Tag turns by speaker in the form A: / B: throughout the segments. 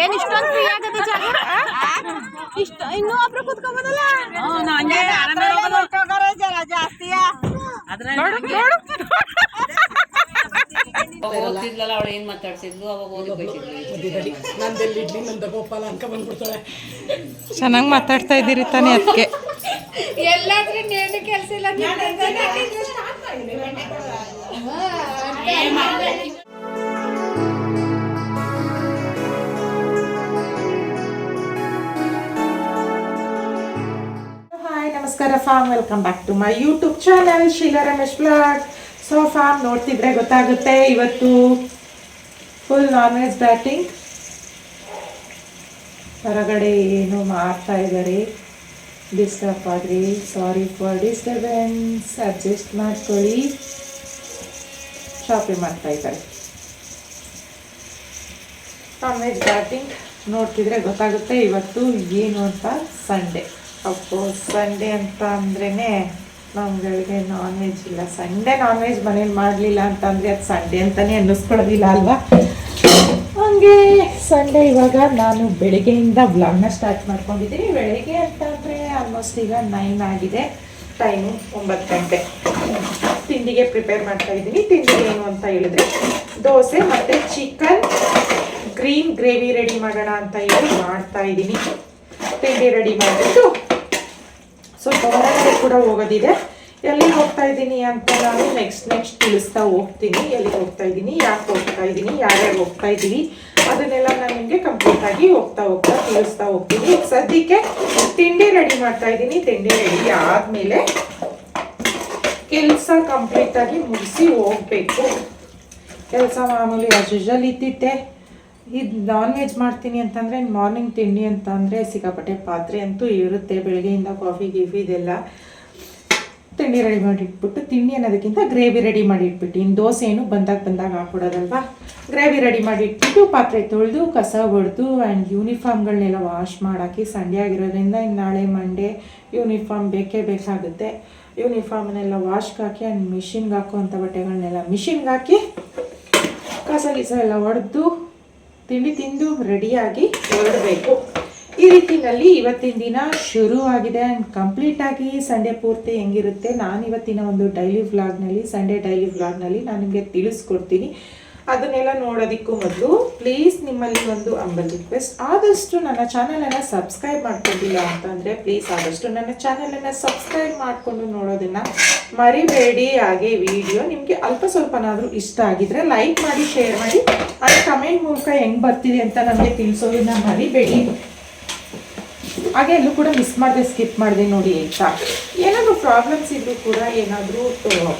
A: ಏನ್ ಇಷ್ಟೊಂದು ಫ್ರೀ ಆಗತ್ತೆ ಜಾಗ? ಇಷ್ಟ ಇನ್ನೂ ಒಬ್ರು ಕುತ್ಕೋಬೋದಲ್ಲ
B: ಓದ್ತಿದ್ಲಲ್ಲ ಅವಳು ಏನ್ ಮಾತಾಡ್ಸಿದ್ಲು? ಅವಾಗ ಓದಿ ಬೈಸಿದ್ಲು.
C: ನಂದೆಲ್ಲಿ ಇಡ್ಲಿ ನಂದ ಗೋಪಾಲ ಬಂದ್ಬಿಡ್ತಾಳೆ.
D: ಚೆನ್ನಾಗಿ ಮಾತಾಡ್ತಾ ಇದ್ದೀರಿ ತಾನೇ ಅದಕ್ಕೆ fam welcome back to my YouTube channel Sheela Ramesh blog so fam ನೋಡ್ತಿದ್ರೆ ಗೊತ್ತಾಗುತ್ತೆ, ಇವತ್ತು ಫುಲ್ ನಾನ್ ವೆಜ್ ಬ್ಯಾಟಿಂಗ್ ಹೊರಗಡೆ ಏನು ಮಾಡ್ತಾ ಇದ್ದಾರೆ? ಡಿಸ್ಟರ್ಬ್ ಆದ್ರಿ ಸಾರಿ ಫಾರ್ ಡಿಸ್ಟರ್ಬೆನ್ಸ್ ಅಡ್ಜಸ್ಟ್ ಮಾಡ್ಕೊಳ್ಳಿ. ಶಾಪಿಂಗ್ ಮಾಡ್ತಾ ಇದ್ದಾರೆ. ನಾನ್ ವೆಜ್ ಬ್ಯಾಟಿಂಗ್ ನೋಡ್ತಿದ್ರೆ ಗೊತ್ತಾಗುತ್ತೆ, ಇವತ್ತು ಏನು ಅಂತ ಸಂಡೇ ಅಫ್ಕೋರ್ಸ್ ಸಂಡೇ ಅಂತ ಅಂದ್ರೇ ನಮ್ಗಳಿಗೆ ನಾನ್ ವೆಜ್ ಇಲ್ಲ. ಸಂಡೇ ನಾನ್ ವೆಜ್ ಮನೇಲಿ ಮಾಡಲಿಲ್ಲ ಅಂತಂದರೆ ಅದು ಸಂಡೇ ಅಂತಲೇ ಅನ್ನಿಸ್ಕೊಳ್ಳೋದಿಲ್ಲ ಅಲ್ವಾ? ಹಂಗೆ ಸಂಡೇ ಇವಾಗ ನಾನು ಬೆಳಿಗ್ಗೆಯಿಂದ ವ್ಲಾಗ್ನ ಸ್ಟಾರ್ಟ್ ಮಾಡ್ಕೊಂಡಿದ್ದೀನಿ. ಬೆಳಿಗ್ಗೆ ಅಂತಂದರೆ ಆಲ್ಮೋಸ್ಟ್ ಈಗ ನೈನ್ ಆಗಿದೆ. ಟೈಮು ಒಂಬತ್ತು ಗಂಟೆ. ತಿಂಡಿಗೆ ಪ್ರಿಪೇರ್ ಮಾಡ್ತಾ ಇದ್ದೀನಿ. ತಿಂಡಿ ಏನು ಅಂತ ಹೇಳಿದ್ರೆ ದೋಸೆ ಮತ್ತು ಚಿಕನ್ ಗ್ರೀನ್ ಗ್ರೇವಿ ರೆಡಿ ಮಾಡೋಣ ಅಂತ ಹೇಳಿ ಮಾಡ್ತಾ ಇದ್ದೀನಿ. ತಿಂಡಿ ರೆಡಿ ಮಾಡಿಬಿಟ್ಟು ಸ್ವಲ್ಪ ಹೊರಗಡೆ ಕೂಡ ಹೋಗೋದಿದೆ. ಎಲ್ಲಿಗೆ ಹೋಗ್ತಾ ಇದ್ದೀನಿ ಅಂತ ನಾನು ನೆಕ್ಸ್ಟ್ ನೆಕ್ಸ್ಟ್ ತಿಳಿಸ್ತಾ ಹೋಗ್ತೀನಿ. ಎಲ್ಲಿಗೆ ಹೋಗ್ತಾ ಇದ್ದೀನಿ, ಯಾಕೆ ಹೋಗ್ತಾ ಇದ್ದೀನಿ, ಯಾರ್ಯಾರು ಹೋಗ್ತಾ ಇದ್ದೀವಿ, ಅದನ್ನೆಲ್ಲ ನಾನು ನಿಮಗೆ ಕಂಪ್ಲೀಟ್ ಆಗಿ ಹೋಗ್ತಾ ಹೋಗ್ತಾ ತಿಳಿಸ್ತಾ ಹೋಗ್ತೀನಿ. ಸದ್ಯಕ್ಕೆ ತಿಂಡಿ ರೆಡಿ ಮಾಡ್ತಾ ಇದ್ದೀನಿ. ತಿಂಡಿ ರೆಡಿ ಆದಮೇಲೆ ಕೆಲಸ ಕಂಪ್ಲೀಟಾಗಿ ಮುಗಿಸಿ ಹೋಗ್ಬೇಕು. ಕೆಲಸ ಮಾಮೂಲಿ ಯೂಶಲ್ ಇದ್ದಿದ್ದೆ. ಇದು ನಾನ್ ವೆಜ್ ಮಾಡ್ತೀನಿ ಅಂತಂದರೆ ಮಾರ್ನಿಂಗ್ ತಿಂಡಿ ಅಂತ ಅಂದರೆ ಸಿಕ್ಕಾಪಟ್ಟೆ ಪಾತ್ರೆ ಅಂತೂ ಇರುತ್ತೆ. ಬೆಳಗ್ಗೆಯಿಂದ ಕಾಫಿ ಗೀಫಿ ಇದೆಲ್ಲ ತಿಂಡಿ ರೆಡಿ ಮಾಡಿ ಇಟ್ಬಿಟ್ಟು ತಿಂಡಿ ಅನ್ನೋದಕ್ಕಿಂತ ಗ್ರೇವಿ ರೆಡಿ ಮಾಡಿ ಇಟ್ಬಿಟ್ಟು ಇನ್ನು ದೋಸೆ ಏನು ಬಂದಾಗ ಬಂದಾಗ ಹಾಕ್ಬಿಡೋದಲ್ವಾ? ಗ್ರೇವಿ ರೆಡಿ ಮಾಡಿ ಇಟ್ಬಿಟ್ಟು ಪಾತ್ರೆ ತೊಳೆದು, ಕಸ ಹೊಡೆದು ಆ್ಯಂಡ್ ಯೂನಿಫಾರ್ಮ್ಗಳನ್ನೆಲ್ಲ ವಾಶ್ ಮಾಡಾಕಿ ಸಂಡೇ ಆಗಿರೋದ್ರಿಂದ ಇನ್ನು ನಾಳೆ ಮಂಡೇ ಯೂನಿಫಾರ್ಮ್ ಬೇಕೇ ಬೇಕಾಗುತ್ತೆ. ಯೂನಿಫಾರ್ಮ್ನೆಲ್ಲ ವಾಶ್ಗೆ ಹಾಕಿ ಆ್ಯಂಡ್ ಮಿಷಿನ್ಗೆ ಹಾಕುವಂಥ ಬಟ್ಟೆಗಳನ್ನೆಲ್ಲ ಮಿಷಿನ್ಗೆ ಹಾಕಿ ಕಸ, ಗೀಸ ಎಲ್ಲ ಹೊಡೆದು ತಿಂಡಿ ತಿಂದು ರೆಡಿಯಾಗಿ ಹೊರಡಬೇಕು ಈ ರೀತಿಯಲ್ಲಿ ಇವತ್ತಿನ ದಿನ ಶುರು ಆಗಿದೆ ಆ್ಯಂಡ್ ಕಂಪ್ಲೀಟ್ ಆಗಿ ಸಂಡೇ ಪೂರ್ತಿ ಹೆಂಗಿರುತ್ತೆ ನಾನು ಇವತ್ತಿನ ಒಂದು ಡೈಲಿ ವ್ಲಾಗ್ನಲ್ಲಿ, ಸಂಡೇ ಡೈಲಿ ವ್ಲಾಗ್ನಲ್ಲಿ ನಾನು ನಿಮಗೆ ತಿಳಿಸ್ಕೊಡ್ತೀನಿ. ಅದನ್ನೆಲ್ಲ ನೋಡೋದಕ್ಕೂ ಮೊದಲು ಪ್ಲೀಸ್ ನಿಮ್ಮಲ್ಲಿ ಒಂದು ಅಂಬಲ್ ರಿಕ್ವೆಸ್ಟ್ ಆದಷ್ಟು ನನ್ನ ಚಾನಲನ್ನು ಸಬ್ಸ್ಕ್ರೈಬ್ ಮಾಡ್ಕೊಂಡಿಲ್ಲ ಅಂತಂದರೆ ಪ್ಲೀಸ್ ಆದಷ್ಟು ನನ್ನ ಚಾನಲನ್ನು ಸಬ್ಸ್ಕ್ರೈಬ್ ಮಾಡಿಕೊಂಡು ನೋಡೋದನ್ನು ಮರಿಬೇಡಿ. ಹಾಗೆ ವಿಡಿಯೋ ನಿಮಗೆ ಅಲ್ಪ ಸ್ವಲ್ಪನಾದರೂ ಇಷ್ಟ ಆಗಿದ್ರೆ ಲೈಕ್ ಮಾಡಿ ಶೇರ್ ಮಾಡಿ ಅದು ಕಮೆಂಟ್ ಮೂಲಕ ಹೆಂಗೆ ಬರ್ತಿದೆ ಅಂತ ನಮಗೆ ತಿಳಿಸೋದನ್ನ ಮರಿಬೇಡಿ. ಹಾಗೆ ಎಲ್ಲೂ ಕೂಡ ಮಿಸ್ ಮಾಡಿದೆ ಸ್ಕಿಪ್ ಮಾಡಿದೆ ನೋಡಿ, ಆಯಿತಾ? ಏನಾದರೂ ಪ್ರಾಬ್ಲಮ್ಸ್ ಇದ್ದರೂ ಕೂಡ ಏನಾದರೂ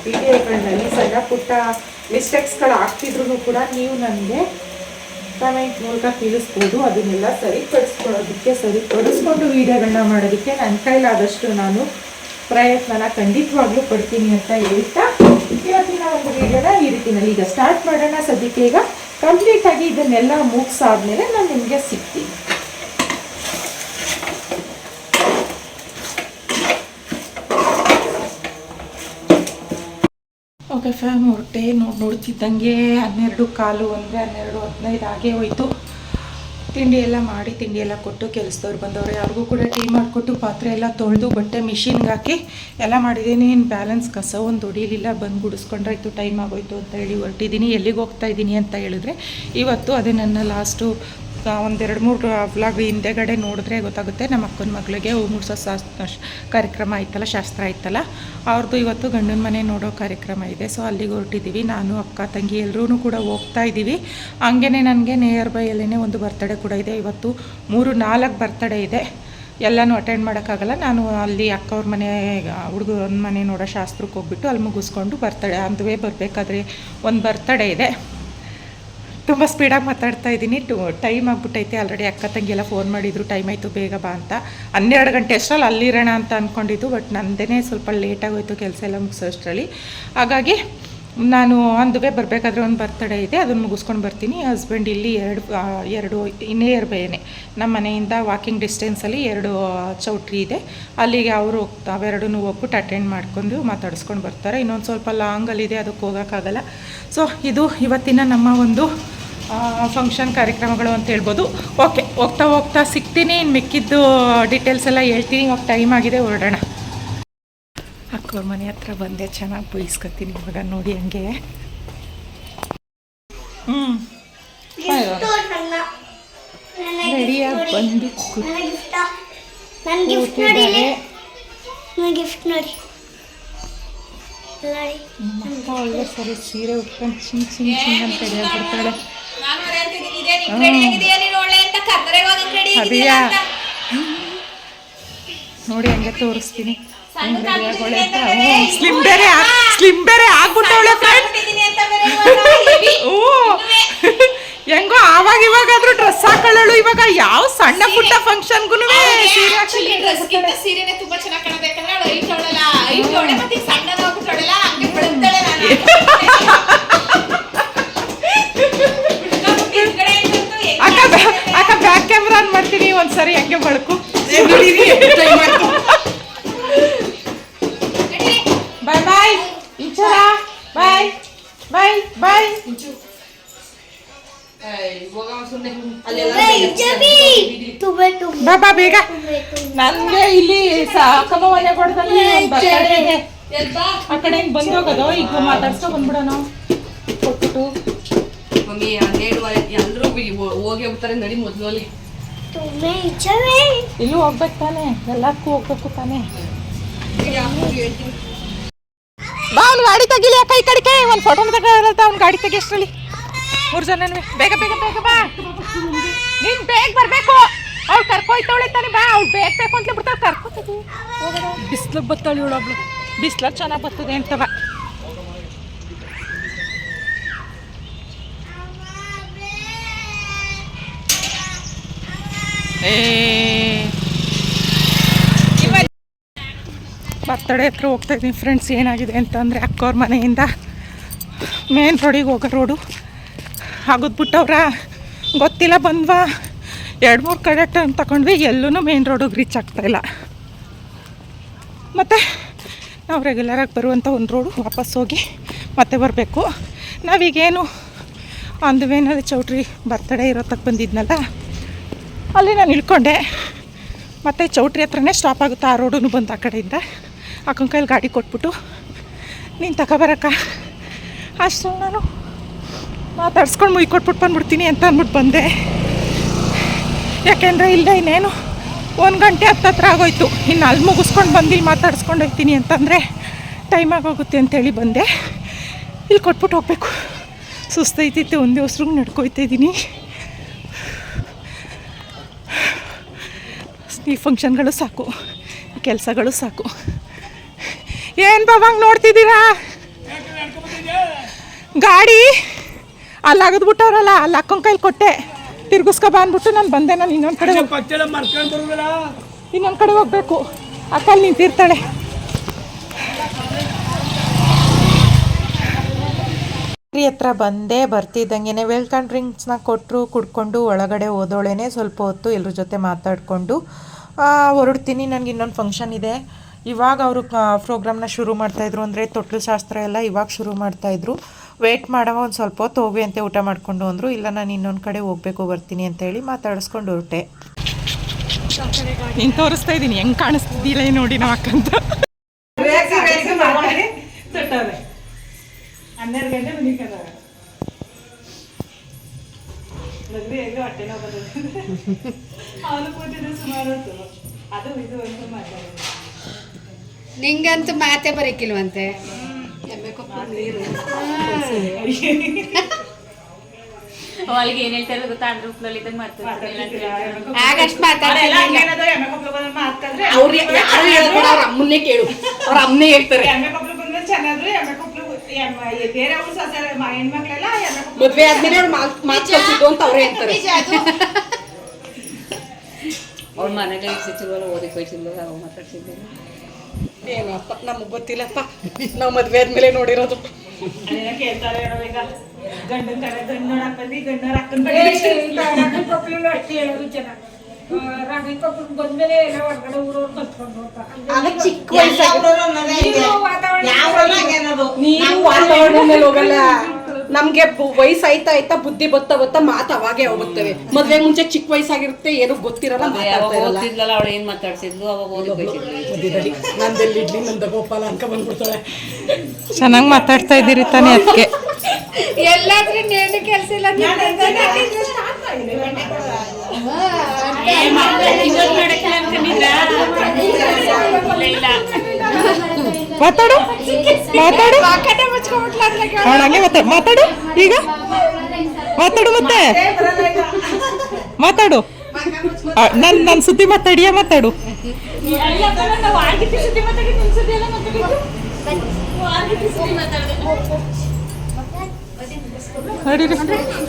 D: ಪಿ ಡಿ ಎಫ್ಗಳಲ್ಲಿ ಸಣ್ಣ ಪುಟ್ಟ ಮಿಸ್ಟೇಕ್ಸ್ಗಳು ಆಗ್ತಿದ್ರು ಕೂಡ ನೀವು ನನಗೆ ಕಮೆಂಟ್ ಮೂಲಕ ತಿಳಿಸ್ಬೋದು. ಅದನ್ನೆಲ್ಲ ಸರಿಪಡಿಸ್ಕೊಳ್ಳೋದಕ್ಕೆ, ಸರಿಪಡಿಸ್ಕೊಂಡು ವೀಡಿಯೋಗಳನ್ನ ಮಾಡೋದಕ್ಕೆ ನನ್ನ ಕೈಲಾದಷ್ಟು ನಾನು ಪ್ರಯತ್ನನ ಖಂಡಿತವಾಗ್ಲೂ ಪಡ್ತೀನಿ ಅಂತ ಹೇಳ್ತಾ ಇವತ್ತಿನ ಒಂದು ವೀಡಿಯೋನ ಈ ರೀತಿನಲ್ಲಿ ಈಗ ಸ್ಟಾರ್ಟ್ ಮಾಡೋಣ. ಸದ್ಯಕ್ಕೆ ಈಗ ಕಂಪ್ಲೀಟಾಗಿ ಇದನ್ನೆಲ್ಲ ಮುಗಿಸಾದ್ಮೇಲೆ ನಾನು ನಿಮಗೆ ಸಿಗ್ತೀನಿ. ಫ್ಯಾಮ್ ಹೊರಟೆ ನೋಡಿ ನೋಡ್ತಿದ್ದಂಗೆ ಹನ್ನೆರಡು ಕಾಲು ಅಂದರೆ ಹನ್ನೆರಡು ಹದಿನೈದು ಆಗೇ ಹೋಯಿತು. ತಿಂಡಿ ಎಲ್ಲ ಮಾಡಿ ತಿಂಡಿ ಎಲ್ಲ ಕೊಟ್ಟು ಕೆಲಸದವ್ರು ಬಂದವರು. ಯಾರಿಗೂ ಕೂಡ ಟೀ ಮಾಡಿಕೊಟ್ಟು ಪಾತ್ರೆ ಎಲ್ಲ ತೊಳೆದು ಬಟ್ಟೆ ಮಿಷಿನ್ಗೆ ಹಾಕಿ ಎಲ್ಲ ಮಾಡಿದ್ದೀನಿ. ಇನ್ನು ಬ್ಯಾಲೆನ್ಸ್ ಕಸ ಒಂದು ಹೊಡಿಲಿಲ್ಲ. ಬಂದು ಗುಡಿಸ್ಕೊಂಡ್ರಾಯ್ತು ಟೈಮ್ ಆಗೋಯ್ತು ಅಂತ ಹೇಳಿ ಹೊರಟಿದ್ದೀನಿ. ಎಲ್ಲಿಗೆ ಹೋಗ್ತಾ ಇದ್ದೀನಿ ಅಂತ ಹೇಳಿದ್ರೆ ಇವತ್ತು ಅದೇ ನನ್ನ ಲಾಸ್ಟು ಒಂದೆರಡು ಮೂರು ವ್ಲಾಗ್ ಹಿಂದೆಗಡೆ ನೋಡಿದ್ರೆ ಗೊತ್ತಾಗುತ್ತೆ. ನಮ್ಮ ಅಕ್ಕನ ಮಗಳಿಗೆ ಹೂ ಮುಡ್ಸೋ ಶಾಸ್ ಕಾರ್ಯಕ್ರಮ ಆಯ್ತಲ್ಲ ಶಾಸ್ತ್ರ ಆಯ್ತಲ್ಲ ಅವ್ರದ್ದು ಇವತ್ತು ಗಂಡನ ಮನೆ ನೋಡೋ ಕಾರ್ಯಕ್ರಮ ಇದೆ. ಸೊ ಅಲ್ಲಿಗೆ ಹೊರಟಿದ್ದೀವಿ ನಾನು, ಅಕ್ಕ, ತಂಗಿ ಎಲ್ಲರೂ ಕೂಡ ಹೋಗ್ತಾ ಇದ್ದೀವಿ ಹಂಗೇ ನನಗೆ ನಿಯರ್ ಬೈಯಲ್ಲೇ ಒಂದು ಬರ್ತಡೇ ಕೂಡ ಇದೆ. ಇವತ್ತು ಮೂರು, ನಾಲ್ಕು ಬರ್ತಡೇ ಇದೆ. ಎಲ್ಲನೂ ಅಟೆಂಡ್ ಮಾಡೋಕ್ಕಾಗಲ್ಲ. ನಾನು ಅಲ್ಲಿ ಅಕ್ಕವ್ರ ಮನೆ ಹುಡುಗರ ಮನೆ ನೋಡೋ ಶಾಸ್ತ್ರಕ್ಕೆ ಹೋಗ್ಬಿಟ್ಟು ಅಲ್ಲಿ ಮುಗಿಸ್ಕೊಂಡು ಬರ್ತಡೆ ಅಂದುವೇ ಬರಬೇಕಾದ್ರೆ ಒಂದು ಬರ್ತಡೇ ಇದೆ. ತುಂಬ ಸ್ಪೀಡಾಗಿ ಮಾತಾಡ್ತಾ ಇದ್ದೀನಿ. ಟು ಟೈಮ್ ಆಗಿಬಿಟ್ಟೈತೆ ಆಲ್ರೆಡಿ ಅಕ್ಕ ತಂಗಿ ಎಲ್ಲ ಫೋನ್ ಮಾಡಿದ್ರು ಟೈಮ್ ಆಯಿತು, ಬೇಗ ಬಾ ಅಂತ. ಹನ್ನೆರಡು ಗಂಟೆ ಅಷ್ಟರಲ್ಲಿ ಅಲ್ಲಿರೋಣ ಅಂತ ಅಂದ್ಕೊಂಡಿದ್ದು ಬಟ್ ನಂದೇ ಸ್ವಲ್ಪ ಲೇಟಾಗೋಯ್ತು ಕೆಲಸ ಎಲ್ಲ ಮುಗಿಸೋ ಅಷ್ಟರಲ್ಲಿ. ಹಾಗಾಗಿ ನಾನು ಅಂದುವೆ ಬರಬೇಕಾದ್ರೆ ಒಂದು ಬರ್ತಡೇ ಇದೆ, ಅದನ್ನು ಮುಗಿಸ್ಕೊಂಡು ಬರ್ತೀನಿ. ಹಸ್ಬೆಂಡ್ ಇಲ್ಲಿ ಎರಡು ಎರಡು ನಿಯರ್ ಬೇನೆ ನಮ್ಮ ಮನೆಯಿಂದ ವಾಕಿಂಗ್ ಡಿಸ್ಟೆನ್ಸಲ್ಲಿ ಎರಡು ಚೌಟ್ರಿ ಇದೆ. ಅಲ್ಲಿಗೆ ಅವರು ಹೋಗ್ತಾ ಅವೆರಡೂ ಹೋಗ್ಬಿಟ್ಟು ಅಟೆಂಡ್ ಮಾಡ್ಕೊಂಡು ಮಾತಾಡಿಸ್ಕೊಂಡು ಬರ್ತಾರೆ. ಇನ್ನೊಂದು ಸ್ವಲ್ಪ ಲಾಂಗಲ್ಲಿದೆ ಅದಕ್ಕೆ ಹೋಗೋಕ್ಕಾಗಲ್ಲ. ಸೊ ಇದು ಇವತ್ತಿನ ನಮ್ಮ ಒಂದು ಫಂಕ್ಷನ್ ಕಾರ್ಯಕ್ರಮಗಳು ಅಂತ ಹೇಳ್ಬೋದು. ಓಕೆ ಹೋಗ್ತಾ ಹೋಗ್ತಾ ಸಿಗ್ತೀನಿ ಇನ್ನು ಮಿಕ್ಕಿದ್ದು ಡೀಟೇಲ್ಸ್ ಎಲ್ಲ ಹೇಳ್ತೀನಿ ಇವಾಗ ಟೈಮ್ ಆಗಿದೆ ಹೊರಡೋಣ. ಅಕ್ಕವ್ರ ಮನೆ ಹತ್ರ ಬಂದೆ ಚೆನ್ನಾಗಿ ಬೈಸ್ಕೊತೀನಿ ಇವಾಗ ನೋಡಿ ಹಂಗೆ. ಹ್ಞೂ ರೆಡಿಯಾಗಿ ಬಂದು ಒಳ್ಳೆ ಸರಿ ಸೀರೆ ಉಟ್ಕೊಂಡು ಚಿನ್ ಚಿನ್ ಚಿನ್ ಅಂತ ಹೇಳ್ಬಿಡ್ತಾಳೆ ನೋಡಿ ಹಂಗೆ ತೋರಿಸ್ತೀನಿ. ಸ್ಲಿಮ್ ಬೇರೆ ಸ್ಲಿಮ್ ಬೇರೆ ಆಗ್ಬಿಟ್ಟವಳೆ ಫ್ರೆಂಡ್ ಓ ಹೆಂಗೋ ಆವಾಗ ಇವಾಗಾದ್ರೂ ಡ್ರೆಸ್ ಹಾಕೊಳ್ಳಳು. ಇವಾಗ ಯಾವ ಸಣ್ಣ ಪುಟ್ಟ ಫಂಕ್ಷನ್ಗೂ
A: ಸೀರೆನೆ ತುಂಬಾ ಚೆನ್ನಾಗಿ ಕಾಣಬೇಕಂದ್ರೆ ಅವಳು ಐಟ್ ಅವಳಲ್ಲ. ಐಟ್ ಅವಳೆ ಮತ್ತೆ ಹಂಗೆ ಬೆಳೆದಾಳೆ ನಾನು
D: ಅಕ್ಕ ಬ್ಯಾ- ಅಕ್ಕ ಬ್ಯಾಕ್ ಕ್ಯಾಮ್ರಾ ಆನ್ ಮಾಡ್ತೀನಿ ಒಂದ್ಸರಿ ಹಂಗೆ ಬಳಕು ಬಾಯ್ ಬಾಯ್ ಇಂಚರ ಬಾಯ್ ಬಾಯ್ ಬಾಯ್
E: ತುಂಬೆ ತುಂಬೆ
D: ಬಾ ಬಾ ಬೇಗ. ನನ್ಗೆ ಇಲ್ಲಿ ಅಕ್ಕಮ್ಮ ಮನೆ ಕೊಡದಲ್ಲಿ ಆ ಕಡೆ ಹಿಂಗ್ ಬಂದ್ ಹೋಗೋದು ಈಗ ಮಾತಾಡ್ಸ್ಕೊ ಬಂದ್ಬಿಡೋಣ ಕೊಟ್ಬಿಟ್ಟು.
B: ಮಮ್ಮಿ ಹನ್ನೆರಡು ಎಲ್ಲರೂ ಹೋಗಿ ಹೋಗ್ತಾರೆ ನಡಿ ಮೊದಲು ಅಲ್ಲಿ
D: ಇಲ್ಲೂ ಹೋಗ್ಬೇಕು ತಾನೆ, ಎಲ್ಲದಕ್ಕೂ ಹೋಗ್ಬೇಕು ತಾನೆ. ಬಾ, ಅವ್ನು ಗಾಡಿ ತೆಗಿಲಿ ಅಕ್ಕ ಈ ಒಂದು ಫೋಟೋ ತಗೊಳ್ತ ಅವ್ನು ಗಾಡಿ ತೆಗಿ ಮೂರು ಜನ ಬೇಗ ಬೇಗ ಬೇಗ ಬಾ. ನೀನ್ ಬೇಗ ಬರ್ಬೇಕು. ಅವ್ಳು ಕರ್ಕೊಯ್ತಾವಳೆ ತಾನೆ, ಬಾ. ಅವ್ಳು ಬೇಗ ಬೇಕು ಅಂತ ಬಿಡ್ತಾಳೆ ಕರ್ಕೊತೀವಿ ಬಿಸ್ಲು ಬತ್ತಾಳೆ ಇವಳೊಬ್ಳು ಬಿಸ್ಲ ಚೆನ್ನಾಗಿ ಬರ್ತದೆ ಅಂತ ಬರ್ತಡೇ ಹತ್ರ ಹೋಗ್ತಾ ಇದ್ದೀನಿ ಫ್ರೆಂಡ್ಸ್ ಏನಾಗಿದೆ ಅಂತಂದರೆ ಅಕ್ಕವ್ರ ಮನೆಯಿಂದ ಮೇನ್ ರೋಡಿಗೆ ಹೋಗೋ ರೋಡು ಆಗೋದ್ಬಿಟ್ಟವ್ರ ಗೊತ್ತಿಲ್ಲ, ಬಂದ್ವಾ? ಎರಡು ಮೂರು ಕಡೆ ಟರ್ನ್ ತಗೊಂಡ್ವಿ ಎಲ್ಲೂ ಮೇನ್ ರೋಡಿಗೆ ರೀಚ್ ಆಗ್ತಾಯಿಲ್ಲ ಮತ್ತು ನಾವು ರೆಗ್ಯುಲರಾಗಿ ಬರುವಂಥ ಒಂದು ರೋಡು ವಾಪಸ್ ಹೋಗಿ ಮತ್ತೆ ಬರಬೇಕು. ನಾವೀಗೇನು ವೇನಲ್ಲಿ ಚೌಟ್ರಿ ಬರ್ತಡೇ ಇರೋ ತಕ್ಕ ಬಂದಿದ್ನಲ್ಲ? ಅಲ್ಲಿ ನಾನು ಇಳ್ಕೊಂಡೆ ಮತ್ತು ಚೌಟ್ರಿ ಹತ್ರನೇ ಸ್ಟಾಪ್ ಆಗುತ್ತೆ ಆ ರೋಡೂ ಬಂದು ಆ ಕಡೆಯಿಂದ. ಅಕ್ಕನ ಕೈಲಿ ಗಾಡಿ ಕೊಟ್ಬಿಟ್ಟು ನೀನು ತಗೊಬರಕ್ಕ ಅಷ್ಟು ನಾನು ಮಾತಾಡ್ಸ್ಕೊಂಡು ಮುಯ್ ಕೊಟ್ಬಿಟ್ಟು ಬಂದ್ಬಿಡ್ತೀನಿ ಅಂತ ಅಂದ್ಬಿಟ್ಟು ಬಂದೆ. ಯಾಕೆಂದರೆ ಇಲ್ಲ ಇನ್ನೇನು ಒಂದು ಗಂಟೆ ಹತ್ತತ್ರ ಆಗೋಯ್ತು. ಇನ್ನು ಅಲ್ಲಿ ಮುಗಿಸ್ಕೊಂಡು ಬಂದು ಇಲ್ಲಿ ಮಾತಾಡ್ಸ್ಕೊಂಡು ಹೋಗ್ತೀನಿ ಅಂತಂದರೆ ಟೈಮ್ ಆಗೋಗುತ್ತೆ ಅಂತೇಳಿ ಬಂದೆ. ಇಲ್ಲಿ ಕೊಟ್ಬಿಟ್ಟು ಹೋಗ್ಬೇಕು. ಸುಸ್ತೈತಿತ್ತು, ಒಂದೇ ಹೊಸ್ರಿಗೆ ನಡ್ಕೊಯ್ತಾ ಈ ಫಂಕ್ಷನ್ಗಳು ಸಾಕು ಕೆಲಸಗಳು ಸಾಕು. ಏನು ಬಾಬಂಗೆ ನೋಡ್ತಿದ್ದೀರಾ? ಗಾಡಿ, ಅಲ್ಲಿ ಅಗದ್ಬಿಟ್ಟವ್ರಲ್ಲ ಅಲ್ಲಿ ಅಕ್ಕನ ಕೈಲಿ ಕೊಟ್ಟೆ. ತಿರ್ಗಿಸ್ಕೊ ಬಂದ್ಬಿಟ್ಟು ನಾನು ಬಂದೆ, ನಾನು ಇನ್ನೊಂದು ಕಡೆ ಇನ್ನೊಂದು ಕಡೆ ಹೋಗ್ಬೇಕು. ಅಕ್ಕಲ್ಲಿ ನಿಂತಿರ್ತಾಳೆ ಹತ್ರ ಬಂದೇ ಬರ್ತಿದ್ದಂಗೆ ವೆಲ್ಕಮ್ ಡ್ರಿಂಕ್ಸ್ನ ಕೊಟ್ಟರು ಕುಡ್ಕೊಂಡು, ಒಳಗಡೆ ಹೋದೋಳೇನೆ ಸ್ವಲ್ಪ ಹೊತ್ತು ಎಲ್ಲರ ಜೊತೆ ಮಾತಾಡಿಕೊಂಡು ಹೊರಡ್ತೀನಿ, ನನಗೆ ಇನ್ನೊಂದು ಫಂಕ್ಷನ್ ಇದೆ. ಇವಾಗ ಅವರು ಪ್ರೋಗ್ರಾಮ್ನ ಶುರು ಮಾಡ್ತಾಯಿದ್ರು ಅಂದರೆ ತೊಟ್ಲು ಶಾಸ್ತ್ರ ಎಲ್ಲ ಇವಾಗ ಶುರು ಮಾಡ್ತಾಯಿದ್ರು ವೇಟ್ ಮಾಡೋ ಒಂದು ಸ್ವಲ್ಪ ಹೊತ್ತು ಹೋಗಿ ಅಂತ, ಊಟ ಮಾಡಿಕೊಂಡು ಅಂದರು. ಇಲ್ಲ, ನಾನು ಇನ್ನೊಂದು ಕಡೆ ಹೋಗಬೇಕು, ಬರ್ತೀನಿ ಅಂತ ಹೇಳಿ ಮಾತಾಡಿಸ್ಕೊಂಡು ಹೊರಟೆ. ನೀನು ತೋರಿಸ್ತಾ ಇದ್ದೀನಿ ಹೆಂಗೆ ಕಾಣಿಸ್ತಿದ್ದಿಲ್ಲ ನೋಡಿ ನಾವು ಅಕ್ಕಂತ ಅವನು ಕೂತಿದ್ದು ಸುಮಾರು ಹೊತ್ತು ಅದು ಇದು ಅಂತ
A: ನಿಂಗಂತೂ ಮಾತೆ ಬರೀಕಿಲ್ವಂತೆ
B: ಅವಳಿಗೆ ಏನ್ ಹೇಳ್ತಾರೆ ಗೊತ್ತಾ ಅಂದ್ರ ಉಪ್ಲಲ್ಲಿ ಇದ್ದಂಗೆ ಮಾಡ್ತಾರೆ
A: ಆಗಷ್ಟು ಮಾತಾಡ್ತಾರೆ
C: ಅವ್ರು ಯಾರು ಕೇಳು ಅವ್ರ ಬಂದ್ರೆ ಕೇಳು. ಅವ್ರ ಅಮ್ಮನೇ ಹೇಳ್ತಾರೆ ಮದ್ವೆ ಆದ್ಮೇಲೆ ಅವ್ರು ಮಾತ್ ಕಲ್ಸಿದ್ದು ಅಂತ ಅವ್ರೇ ಹೇಳ್ತಾರೆ.
B: ಅವ್ರ ಮನೇಲಿ ಸಿಚ್ಚಿಲ್ವಲ್ಲ ಓದಕ್ಕೆ ಹೋಯ್ತಿಲ್ವಲ್ಲ ಅವ್ರು ಮಾತಾಡ್ಸಿದ್ದೇನೆ
C: ಏನಪ್ಪ ನಮಗ್ ಗೊತ್ತಿಲ್ಲಪ್ಪ. ನಾವು ಮದ್ವೆ ಆದ್ಮೇಲೆ ನೋಡಿರೋದು. ಕೇಳ್ತಾರೆ ಈಗ. ಗಂಡನ್ ಕಡೆ ಗಂಡ ನೋಡಕ್ ಬಂದಿ ಗಂಡನ ಅಕ್ಕನ
F: ಅಷ್ಟೇ ಹೇಳೋದು ಜನ. ಬಂದ್ಮೇಲೆ ಎಲ್ಲ ಹೊರಗಡೆ ಊರವ್ರು ಕಲ್ತ್ಕೊಂಡು
C: ಆಗ ಚಿಕ್ಕ. ನೀವು ವಾತಾವರಣ ಮೇಲೆ ಹೋಗಲ್ಲ. ನಮ್ಗೆ ವಯಸ್ಸು ಆಯ್ತಾ ಆಯ್ತಾ ಬುದ್ಧಿ ಬತ್ತಾ ಬತ್ತಾ ಮಾತು ಅವಾಗೆ ಹೋಗುತ್ತವೆ ಮದ್ವೆ ಮುಂಚೆ ಚಿಕ್ಕ ವಯಸ್ಸಾಗಿರುತ್ತೆ ಏನು ಗೊತ್ತಿರಲ್ಲ ಮಾತಾಡ್ತಾ ಇರಲ್ಲ.
B: ಓದ್ತಿದ್ಲಲ್ಲ ಅವಳು ಏನ್ ಮಾತಾಡ್ಸಿದ್ಲು ಅವಾಗ
C: ಬುದ್ಧಿದಲ್ಲಿ ನಂದೆಲ್ಲಿ ಇಡ್ಲಿ ನಂದ ಗೋಪಾಲ ಅಂಕ ಬಂದ್ಬಿಡ್ತಾಳೆ.
D: ಚೆನ್ನಾಗಿ ಮಾತಾಡ್ತಾ ಇದ್ದೀರಿ ತಾನೇ ಅದಕ್ಕೆ
F: ಎಲ್ಲಾದ್ರೂ ನೇಣು ಕೆಲಸ ಇಲ್ಲ.
D: ಮಾತಾಡು. ಮಾತಾಡು. ಹಂಗೆ ಮಾತಾಡು. ಮಾತಾಡು. ಈಗ? ಮಾತಾಡು ಮತ್ತೆ. ಮಾತಾಡು. ನನ್ ನನ್ ಸುದ್ದಿ ಮಾತಾಡಿಯ? ಮಾತಾಡು.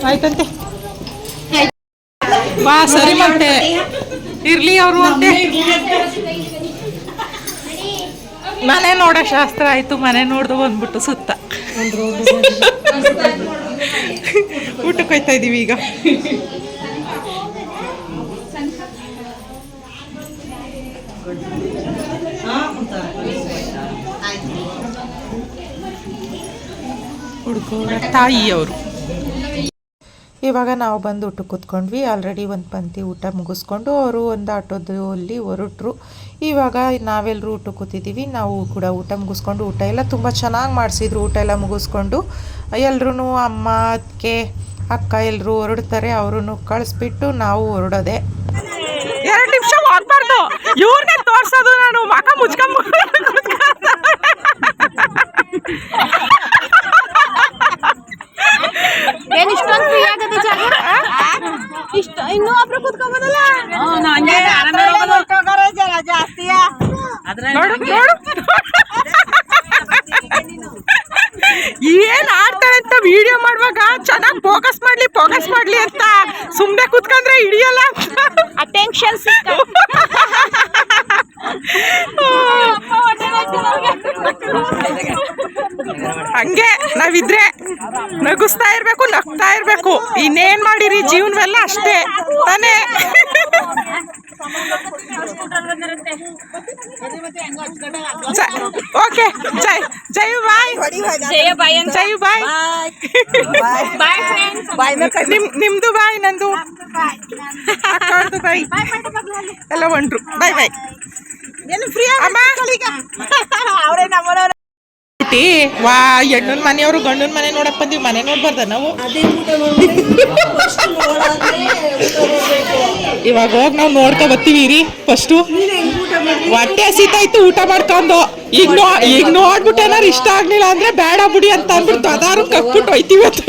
D: ಆಯ್ತಂತೆ. ಬಾ, ಸರಿ ಮತ್ತೆ. ಇರ್ಲಿ ಅವರು ಅಂತೆ. ಮನೆ ನೋಡೋ ಶಾಸ್ತ್ರ ಆಯ್ತು ಮನೆ ನೋಡ್ದು ಬಂದ್ಬಿಟ್ಟು ಸುತ್ತ. ಊಟಕ್ಕೆ ಹೋಯ್ತಾ ಇದೀವಿ ಈಗ. ಹುಡುಗರ ತಾಯಿಯವರು. ಇವಾಗ ನಾವು ಬಂದು ಊಟಕ್ಕೆ ಕೂತ್ಕೊಂಡ್ವಿ. ಆಲ್ರೆಡಿ ಒಂದು ಪಂಕ್ತಿ ಊಟ ಮುಗಿಸ್ಕೊಂಡು ಅವರು ಒಂದು ಆಟೋದಲ್ಲಿ ಹೊರಟ್ರು. ಇವಾಗ ನಾವೆಲ್ಲರೂ ಊಟಕ್ಕೆ ಕೂತಿದ್ದೀವಿ ನಾವು ಕೂಡ ಊಟ ಮುಗಿಸ್ಕೊಂಡು ಊಟ ಎಲ್ಲ ತುಂಬ ಚೆನ್ನಾಗಿ ಮಾಡಿಸಿದ್ರು. ಊಟ ಎಲ್ಲ ಮುಗಿಸ್ಕೊಂಡು ಎಲ್ಲರೂ ಅಮ್ಮ ಅದಕ್ಕೆ ಅಕ್ಕ ಎಲ್ಲರೂ ಹೊರಡ್ತಾರೆ. ಅವ್ರನ್ನು ಕಳಿಸ್ಬಿಟ್ಟು ನಾವು ಹೊರಡೋದೆ. ಎರಡು ನಿಮಿಷ ಹೋಗ್ಬಾರ್ದು. ತೋರಿಸೋದು ನಾನು ಮಕ ಮುಚ್ಕೊಂಡ್
E: ಏನ್ ಇಷ್ಟೊಂದು ಫ್ರೀ ಆಗದೆ ಜಾಗ? ಇಷ್ಟ ಇನ್ನೂ ಒಬ್ರು ಕುತ್ಕೊಂಬೋದಲ್ಲ?
D: ನೋಡು ಏನ್ ಆಡ್ತಾಳೆ ಅಂತ ವಿಡಿಯೋ ಮಾಡುವಾಗ ಚೆನ್ನಾಗಿ ಫೋಕಸ್ ಮಾಡ್ಲಿ ಫೋಕಸ್ ಮಾಡ್ಲಿ ಅಂತ. ಸುಮ್ನೆ ಕುತ್ಕೊಂಡ್ರೆ ಹಿಡಿಯಲ್ಲ
E: ಅಟೆನ್ಷನ್
D: ಹಂಗೆ ನಾವಿದ್ರೆ ನಗಿಸ್ತಾ ಇರಬೇಕು ನಗ್ತಾ ಇರಬೇಕು. ಇನ್ನೇನ್ ಮಾಡಿರಿ? ಜೀವನವೆಲ್ಲ ಅಷ್ಟೇ. ತಾನೇ. ಓಕೆ ಜೈ ಜೈ ಬಾಯ್.
E: ಜಯ ಬಾಯ್
D: ಜೈ ಬಾಯ್.
E: ಬಾಯ್ ಬಾಯ್
D: ನಿಮ್ ನಿಮ್ದು ಬಾಯ್ ನಂದು? ಬಾಯ್ ಎಲ್ಲ ಒಂಟ್ರು ಬಾಯ್ ಬಾಯ್. ಅಮ್ಮ. ಹುಟ್ಟಿ ವಾ ಹೆಣ್ಣನ್ ಮನೆಯವರು ಗಂಡನ ಮನೆ ನೋಡಕ್ ಬಂದಿವಿ ಮನೆ ನೋಡ್ಬಾರ್ದ ನಾವು. ಇವಾಗ ಹೋಗಿ ನಾವು ನೋಡ್ಕೊ ಬರ್ತೀವಿ ರೀ ಫಸ್ಟು ಹೊಟ್ಟೆ ಹಸಿತಾಯ್ತು ಊಟ ಮಾಡ್ಕೊಂಡು. ಈಗ ನೋ ಈಗ ನೋಡ್ಬಿಟ್ಟು ಏನಾರು ಇಷ್ಟ ಆಗ್ಲಿಲ್ಲ ಅಂದ್ರೆ ಬೇಡ ಬಿಡಿ ಅಂತ ಅಂದ್ಬಿಟ್ಟು ಅದಾರು ಕಕ್ಬಿಟ್ಟು ಹೋಯ್ತೀವಿ ಅಂತ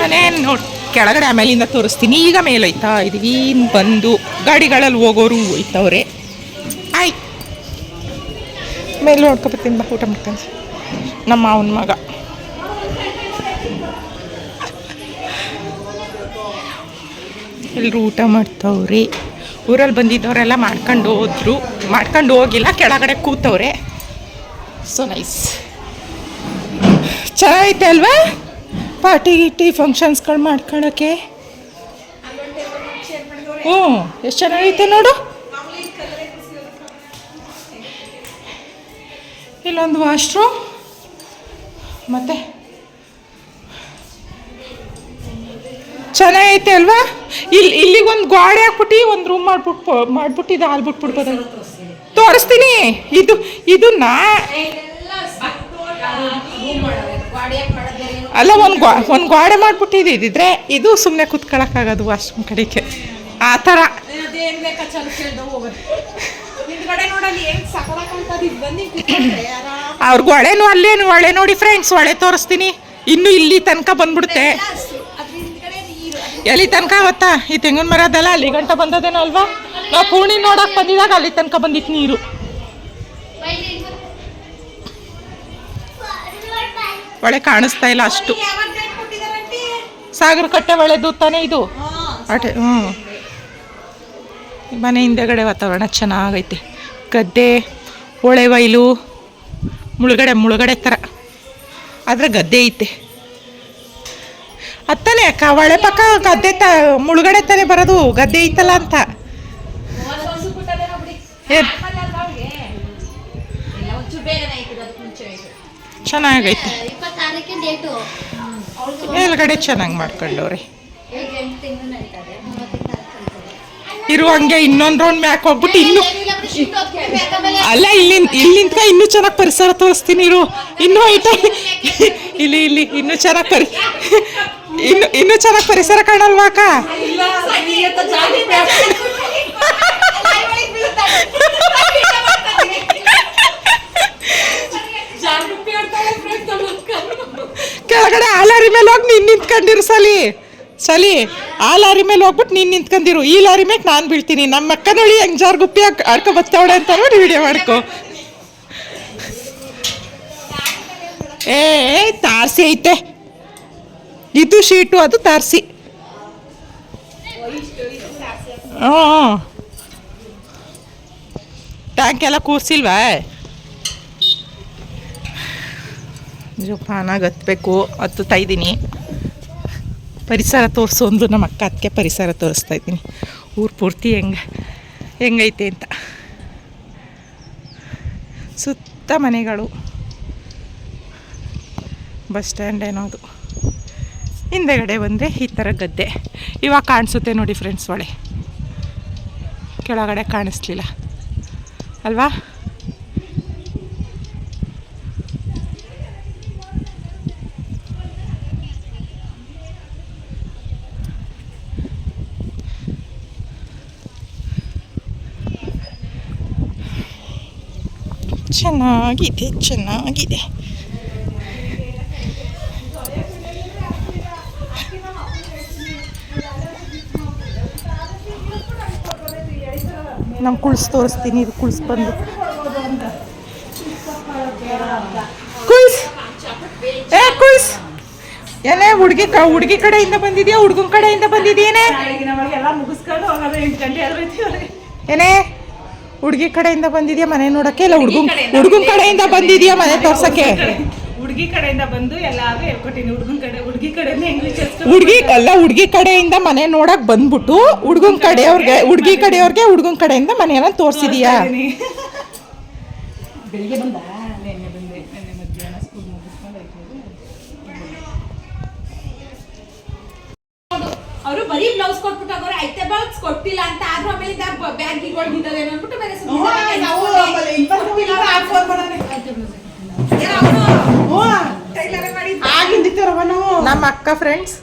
D: ಮನೆ ನೋಡ್ ಕೆಳಗಡೆ ಆಮೇಲಿಂದ ತೋರಿಸ್ತೀನಿ. ಈಗ ಮೇಲೆ ಹೋಯ್ತಾ ಇದೀವಿ. ಬಂದು ಗಾಡಿಗಳಲ್ಲಿ ಹೋಗೋರು ಹೋಯ್ತವ್ರೆ. ಆಯ್. ಮೇಲೆ ನೋಡ್ಕೊಬರ್ತೀನಿ ಬಾ, ಊಟ ಮಾಡ್ಕೊಂಡು ನಮ್ಮ ಅವನ ಮಗ. ಎಲ್ಲರೂ ಊಟ ಮಾಡ್ತವ್ರಿ. ಊರಲ್ಲಿ ಬಂದಿದ್ದವರೆಲ್ಲ ಮಾಡ್ಕೊಂಡು ಹೋದ್ರು. ಮಾಡ್ಕೊಂಡು ಹೋಗಿಲ್ಲ, ಕೆಳಗಡೆ ಕೂತವ್ರೆ. ಸೊ ನೈಸ್ ಚೆನ್ನಾಗೈತೆ ಅಲ್ವಾ? ಪಾರ್ಟಿ ಗಿಟ್ಟಿ ಫಂಕ್ಷನ್ಸ್ಗಳು ಮಾಡ್ಕೊಳಕ್ಕೆ? ಹ್ಞೂ, ಎಷ್ಟು ಚೆನ್ನಾಗೈತೆ ನೋಡು. ಇಲ್ಲೊಂದು ವಾಶ್ರೂಮ್. ಮತ್ತೆ? ಚೆನ್ನಾಗೈತೆ ಅಲ್ವಾ? ಇಲ್ಲಿ ಇಲ್ಲಿಗೆ ಒಂದು ಗೋಡೆ ಹಾಕ್ಬಿಟ್ಟು, ಒಂದು ರೂಮ್ ಮಾಡ್ಬಿಟ್ಟು ಮಾಡ್ಬಿಟ್ಟು ಇದು ಹಾಲು ಬಿಟ್ಬಿಡ್ಬೋದು ತೋರಿಸ್ತೀನಿ. ಇದು ಇದು ನಾ ಅಲ್ಲ, ಒಂದು ಗ್ವಾ ಒಂದು ಗೋಡೆ ಮಾಡಿಬಿಟ್ಟಿದ್ದು ಇದಿದ್ರೆ ಇದು ಸುಮ್ಮನೆ ಕುತ್ಕೊಳಕ್ಕಾಗೋದು ವಾಶ್ರೂಮ್ ಕಡೆಗೆ. ಆ ಥರ. ಅವ್ರ ಒಳೆನು ಅಲ್ಲೇನು ಒಳೆ ನೋಡಿ ಫ್ರೆಂಡ್ಸ್ ಒಳೆ ತೋರಿಸ್ತೀನಿ. ಇನ್ನು ಇಲ್ಲಿ ತನಕ ಬಂದ್ಬಿಡುತ್ತೆ. ಎಲ್ಲಿ ತನಕ ಅವತ್ತಾ ಈ ತೆಂಗಿನ ಮರ ಅದಲ್ಲ ಅಲ್ಲಿ ಗಂಟ ಬಂದದೇನೋ ಅಲ್ವಾ? ನಾವು ಪೂರ್ಣಿ ನೋಡಕ್ ಬಂದಿದಾಗ ಅಲ್ಲಿ ತನಕ ಬಂದಿತ್ತು ನೀರು. ಒಳ್ಳೆ ಕಾಣಿಸ್ತಾ ಇಲ್ಲ ಅಷ್ಟು. ಸಾಗರ ಕಟ್ಟೆ ಹೊಳೆದು ತಾನೇ ಇದು? ಅಟೆ ಹ್ಞೂ ಮನೆ ಹಿಂದೆಗಡೆ ವಾತಾವರಣ ಚೆನ್ನಾಗೈತೆ. ಗದ್ದೆ ಹೊಳೆ ವೈಲು ಮುಳುಗಡೆ ಮುಳುಗಡೆ ಥರ ಆದರೆ ಗದ್ದೆ ಐತೆ. ಅತ್ತಲೇ ಅಕ್ಕ ಹೊಳೆ ಪಕ್ಕ ಗದ್ದೆ ತ ಮುಳುಗಡೆ ತಾನೇ ಬರೋದು ಗದ್ದೆ ಐತಲ್ಲ ಅಂತ. ಚೆನ್ನಾಗೈತೆ. ಮೇಲ್ಗಡೆ ಚೆನ್ನಾಗಿ ಮಾಡ್ಕೊಂಡವ್ರಿ. ಇರು ಹಂಗೆ ಇನ್ನೊಂದು ರೌಂಡ್ ಮ್ಯಾಕ್ ಹೋಗ್ಬಿಟ್ಟು ಇನ್ನು ಅಲ್ಲ ಇಲ್ಲಿ ಇಲ್ಲಿಂದ ಇನ್ನೂ ಚೆನ್ನಾಗಿ ಪರಿಸರ ತೋರಿಸ್ತೀನಿ ಇರು. ಇನ್ನೂ ಐತೆ. ಇಲ್ಲಿ ಇಲ್ಲಿ ಇನ್ನೂ ಚೆನ್ನಾಗಿ ಪರಿ ಇನ್ನು ಇನ್ನೂ ಚೆನ್ನಾಗಿ ಪರಿಸರ ಕಾಣಲ್ವಾ ಅಕ್ಕ ಕೆಳಗಡೆ ಆ ಲಾರಿ ಮೇಲೆ ಹೋಗಿ ನೀನು ನಿಂತ್ಕೊಂಡಿರು, ಸಲಿ. ಸಲಿ, ಆ ಲಾರಿ ಮೇಲೆ ಹೋಗ್ಬಿಟ್ಟು ನೀನು ನಿಂತ್ಕೊಂಡಿರು. ಈ ಲಾರಿ ಮೇಲೆ ನಾನು ಬೀಳ್ತೀನಿ. ನಮ್ಮ ಅಕ್ಕ ನೋಡಿ ಹೆಂಗ್ ಜಾರ್ ಗುಪ್ಪಿ ಆಡ್ಕೊ ಬತ್ತವಳೆ ಅಂತ ನೋಡಿ ವಿಡಿಯೋ ಮಾಡ್ಕೊ. ಏ ತಾರ್ಸಿ ಐತೆ. ಇದು ಶೀಟು, ಅದು ತಾರ್ಸಿ. ಹ್ಞೂ ಟ್ಯಾಂಕ್ ಎಲ್ಲ ಕೂರ್ಸಿಲ್ವಾ? ಜೋಪಾನಾಗಿ ಹತ್ತಬೇಕು ಹತ್ತುತ್ತಾ ಇದ್ದೀನಿ. ಪರಿಸರ ತೋರಿಸು ಅಂದ್ರು ನಮ್ಮ ಅಕ್ಕ ಅದಕ್ಕೆ ಪರಿಸರ ತೋರಿಸ್ತಾ ಇದ್ದೀನಿ. ಊರು ಪೂರ್ತಿ ಹೆಂಗೆ, ಹೆಂಗೈತೆ ಅಂತ. ಸುತ್ತ ಮನೆಗಳು. ಬಸ್ ಸ್ಟ್ಯಾಂಡ್ ಏನೋದು ಹಿಂದೆಗಡೆ ಬಂದರೆ ಈ ಥರ ಗದ್ದೆ. ಇವಾಗ ಕಾಣಿಸುತ್ತೆ ನೋಡಿ ಫ್ರೆಂಡ್ಸ್ ಒಳೆ ಕೆಳಗಡೆ ಕಾಣಿಸ್ಲಿಲ್ಲ. ಅಲ್ವಾ? ಚೆನ್ನಾಗಿದೆ ಚೆನ್ನಾಗಿದೆ ನಮ್ಮ ಕುಳ್ಸ್ ತೋರಿಸ್ತೀನಿ ಇದು ಕುಳ್ಸ್ ಬಂದು. ಕುಳ್ಸ್! ಏ ಕುಳ್ಸ್! ಏನೇ ಹುಡುಗಿ ಕ ಹುಡುಗಿ ಕಡೆಯಿಂದ ಬಂದಿದ್ಯಾ ಹುಡುಗನ ಕಡೆಯಿಂದ ಬಂದಿದ್ಯೇನೆ ಏನೇ? ಹುಡುಗಿ ಕಡೆಯಿಂದ ಬಂದಿದ್ಯಾ? ಮನೆ ನೋಡಕ್ಕೆ? ಇಲ್ಲ ಹುಡುಗನ್ ಹುಡುಗನ ಕಡೆಯಿಂದ ಬಂದಿದ್ಯಾ ಮನೆ ತೋರ್ಸಕ್ಕೆ?
C: ಹುಡುಗಿ ಕಡೆಯಿಂದ ಬಂದು ಎಲ್ಲಾರು ಹೇಳ್ಕೊಟ್ಟಿನಿ. ಹುಡುಗನ ಕಡೆ ಹುಡುಗಿ ಕಡೆಯಿಂದ ಇಂಗ್ಲಿಷ್
D: ಹುಡುಗಿ ಅಲ್ಲ ಹುಡುಗಿ ಕಡೆಯಿಂದ ಮನೆ ನೋಡಕ್ ಬಂದ್ಬಿಟ್ಟು ಹುಡುಗನ ಕಡೆಯವ್ರಿಗೆ ಹುಡುಗಿ ಕಡೆಯವ್ರಿಗೆ ಹುಡುಗನ ಕಡೆಯಿಂದ ಮನೆಯನ್ನ ತೋರ್ಸಿದೀಯಾ?
C: ಬೆಳಿಗ್ಗೆ ಬಂದ?
A: ಅವರು ಬರೀ ಬ್ಲೌಸ್ ಕೊಟ್ಬಿಟ್ಟು ಹೋಗೋರು ಐತೆ ಬ್ಲೌಸ್ ಕೊಟ್ಟಿಲ್ಲ ಅಂತ ಆದ್ರೂ ಆಮೇಲೆ ಅಂದ್ಬಿಟ್ಟು ಬೇರೆ
D: ನಮ್ಮ ಅಕ್ಕ ಫ್ರೆಂಡ್ಸ್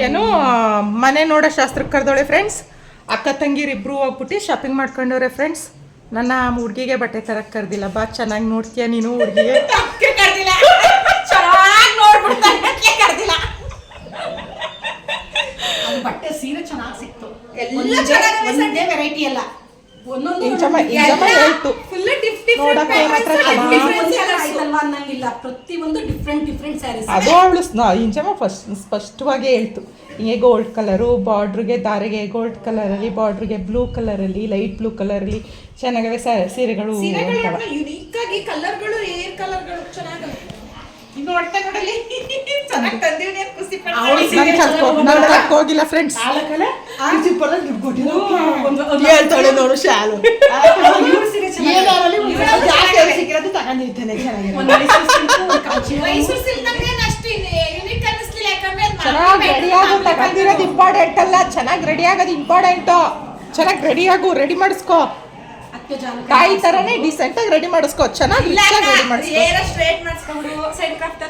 D: ಏನು ಮನೆ ನೋಡೋ ಶಾಸ್ತ್ರಕ್ಕೆ ಕರೆದೋಳೆ ಫ್ರೆಂಡ್ಸ್ ಅಕ್ಕ ತಂಗಿರು ಇಬ್ರು ಹೋಗ್ಬಿಟ್ಟು ಶಾಪಿಂಗ್ ಮಾಡ್ಕೊಂಡವ್ರೆ ಫ್ರೆಂಡ್ಸ್ ನನ್ನ ಹುಡುಗಿಗೆ ಬಟ್ಟೆ ತರಕ್ ಕರ್ದಿಲ್ಲ. ಬಾ ಚೆನ್ನಾಗಿ ನೋಡ್ತೀಯ ನೀನು ಹುಡುಗಿಗೆ
A: ಕರ್ದಿಲ್ಲ ಚೆನ್ನಾಗಿ ನೋಡ್ಬಿಡ್ತಾರೆ ಕರ್ದಿಲ್ಲ
C: ಅದು ಬಟ್ಟೆ ಸೀರೆ ಚೆನ್ನಾಗಿ ಸಿಕ್ತು.
A: ಎಲ್ಲ ಚೆನ್ನಾಗಿದೆ
C: ಒಂದೇ ವೆರೈಟಿ ಅಲ್ಲ ಒಂದೊಂದು
D: ಇಂಜಮ್ಮ ಇಂಜಮ್ಮ ಹೇಳ್ತು.
A: ಫುಲ್ ಡಿಫ್
D: ನೋಡಕ್ಕೆ ಮಾತ್ರ ಚೆನ್ನಾಗಿ
C: ಆಯ್ತಲ್ವಾ ಅನ್ನಂಗಿಲ್ಲ. ಪ್ರತಿ ಒಂದು ಡಿಫ್ರೆಂಟ್ ಡಿಫ್ರೆಂಟ್ ಸ್ಯಾರೀಸ್
D: ಅದು ಅವಳು ಇಂಜಮ್ಮ ಫಸ್ಟ್ ಸ್ಪಷ್ಟವಾಗಿ ಹೇಳ್ತು. ಹಿಂಗೆ ಗೋಲ್ಡ್ ಕಲರು ಬಾರ್ಡ್ರಿಗೆ ದಾರಿಗೆ ಗೋಲ್ಡ್ ಕಲರಲ್ಲಿ ಬಾರ್ಡ್ರಿಗೆ ಬ್ಲೂ ಕಲರಲ್ಲಿ ಲೈಟ್ ಬ್ಲೂ ಕಲರಲ್ಲಿ ಚೆನ್ನಾಗಿವೆ ಸೀರೆಗಳು
A: ಇನ್ನು ಹೊಟ್ಟೆ ನೋಡಲಿ ಚೆನ್ನಾಗಿ ತಂದೀವಿ ಅಂತ ಖುಷಿ
D: ಹೋಗಿಲ್ಲ ಫ್ರೆಂಡ್ಸ್ ಹೇಳ್ತಾಳೆ ನೋಡು ಶಾಲು.
A: ಮೈಸೂರು ಸಿಲ್ಕ್ ನಮ್ಗೆ ಅಷ್ಟು ಯುನೀಕ್ ಅನ್ನಿಸ್ಲಿಲ್ಲ ಯಾಕಂದ್ರೆ ಅದ್
D: ಚೆನ್ನಾಗಿ
A: ಮಾರ್ಕೆಟ್
D: ರೆಡಿ ಆಗು ತಗೊಂಡಿರೋದು ಇಂಪಾರ್ಟೆಂಟ್ ಅಲ್ಲ. ಚೆನ್ನಾಗಿ ರೆಡಿ ಆಗೋದು ಇಂಪಾರ್ಟೆಂಟು ಚೆನ್ನಾಗಿ ರೆಡಿ ಆಗು ರೆಡಿ ಮಾಡಿಸ್ಕೋ. ತಾಯಿ ತರನೇ ಡಿಸೆಂಟ್ ಆಗಿ ರೆಡಿ ಮಾಡಿಸ್ಕೋ ಚೆನ್ನಾಗಿ ರೆಡಿ ಮಾಡಿಸ್ಕೋ.
A: ಏರ ಸ್ಟ್ರೇಟ್ ಮಾಡಿಸ್ಕೊಂಡು ಸೈಡ್ ಕ್ರಾಫ್ಟ್